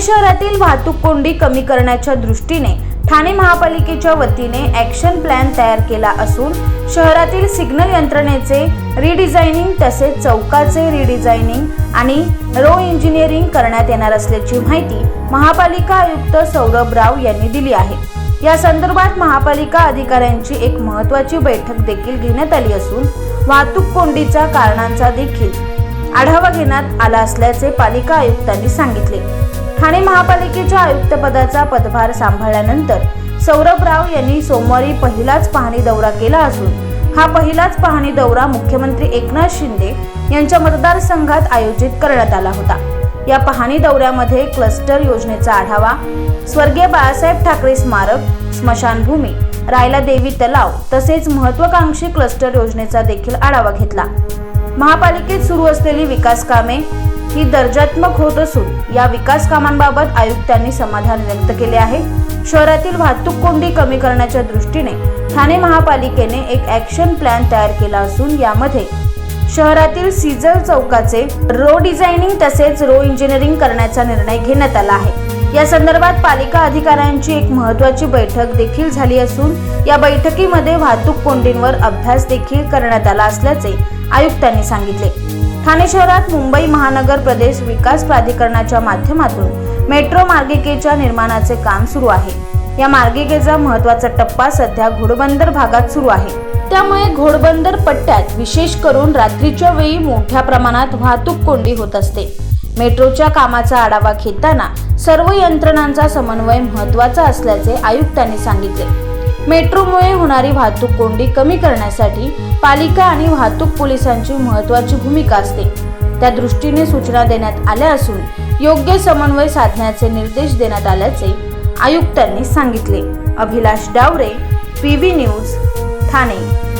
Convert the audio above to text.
ठाणे शहरातील वाहतूक कोंडी कमी करण्याच्या दृष्टीने ठाणे महापालिकेच्या वतीने ॲक्शन प्लॅन तयार केला असून शहरातील सिग्नल यंत्रणेचे रिडिझायनिंग तसेच चौकाचे रिडिझायनिंग आणि रो इंजिनिअरिंग करण्यात येणार असल्याची माहिती महापालिका आयुक्त सौरभ राव यांनी दिली आहे. या संदर्भात महापालिका अधिकाऱ्यांची एक महत्त्वाची बैठक देखील घेण्यात आली असून वाहतूक कोंडीच्या कारणांचा देखील आढावा घेण्यात आला असल्याचे पालिका आयुक्तांनी सांगितले. ठाणे महापालिकेच्या आयुक्तपदाचा पदभार सांभाळल्यानंतर सौरभ राव यांनी सोमवारी पहिलाच पाहणी दौरा केला असून हा पहिलाच पाहणी दौरा मुख्यमंत्री एकनाथ शिंदे यांच्या मतदारसंघात आयोजित करण्यात आला होता. या पाहणी दौऱ्यामध्ये क्लस्टर योजनेचा आढावा स्वर्गीय बाळासाहेब ठाकरे स्मारक स्मशानभूमी रायला देवी तलाव तसेच महत्वाकांक्षी क्लस्टर योजनेचा देखील आढावा घेतला. महापालिकेत सुरू असलेली विकास कामे ही दर्जात्मक होत असून या विकास कामांबाबत आयुक्तांनी समाधान व्यक्त केले आहे. शहरातील वाहतूक कोंडी कमी करण्याच्या दृष्टीने ठाणे महापालिकेने एक ॲक्शन प्लॅन तयार केला असून यामध्ये शहरातील सीझर चौकाचे रो डिझायनिंग तसेच रो इंजिनिअरिंग करण्याचा निर्णय घेण्यात आला आहे. या संदर्भात पालिका अधिकाऱ्यांची एक महत्त्वाची बैठक देखील झाली असून या बैठकीमध्ये वाहतूक कोंडींवर अभ्यास देखील करण्यात आला असल्याचे आयुक्तांनी सांगितले. ठाणे शहरात मुंबई महानगर प्रदेश विकास प्राधिकरणाच्या माध्यमातून मेट्रो मार्गिकेच्या निर्माणाचे काम सुरू आहे. या मार्गिकेचा महत्त्वाचा टप्पा सध्या घोडबंदर भागात सुरू आहे. त्यामुळे घोडबंदर पट्ट्यात विशेष करून रात्रीच्या वेळी मोठ्या प्रमाणात वाहतूक कोंडी होत असते. मेट्रोच्या कामाचा आढावा घेताना सर्व यंत्रणांचा समन्वय महत्त्वाचा असल्याचे आयुक्तांनी सांगितले. मेट्रोमुळे होणारी वाहतूक कोंडी कमी करण्यासाठी पालिका आणि वाहतूक पोलिसांची महत्वाची भूमिका असते. त्या दृष्टीने सूचना देण्यात आल्या असून योग्य समन्वय साधण्याचे निर्देश देण्यात आल्याचे आयुक्तांनी सांगितले. Abhilash Daware P V news Thane.